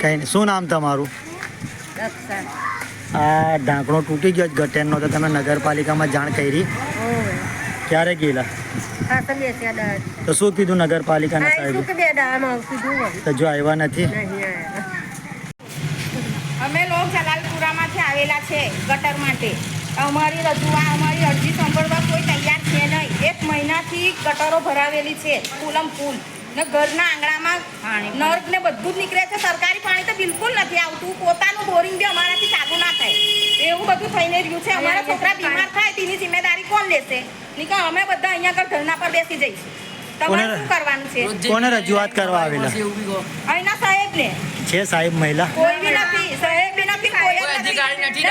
કઈ નહીં શું નામ તમારું? આ ઢાંકણો તૂટી ગયો ગટેનનો તો તમે નગરપાલિકામાં જાણ કરી. ક્યારે ગયેલા? તો શું કીધું નગરપાલિકાના સાહેબ? તો જો આવ્યા નથી. અમે લોકો જલાલપુરામાંથી આવેલા છે ગટર માટે. અમારી રજૂઆત અમારી અરજી સાંભળવા કોઈ તૈયાર છે નહીં. મહિનાથી ગટરો ભરાવેલી છે. ફૂલમ ફૂલ ને ઘરના આંગણામાં નર્ક ને બધું જ નીકળે છે. સરકારી પાણી તો બિલકુલ નથી આવતું. પોતાનું બોરિંગ બી અમારાથી ચાલુ ના થાય. એવું બધું થઈને રહ્યું છે. અમારા છોકરા બીમાર થાય તેની જિમ્મેદારી કોણ લેશે? નીકળ અમે બધા અહીંયા આગળ ધરના પર બેસી જઈશું. તમારે શું કરવાનું છે? કોને રજૂઆત કરવા આવેલા? અહીંના સાહેબને. છે સાહેબ મહિલા? કોઈ બી નથી. સાહેબ બી નથી કોઈ અધિકારી નથી,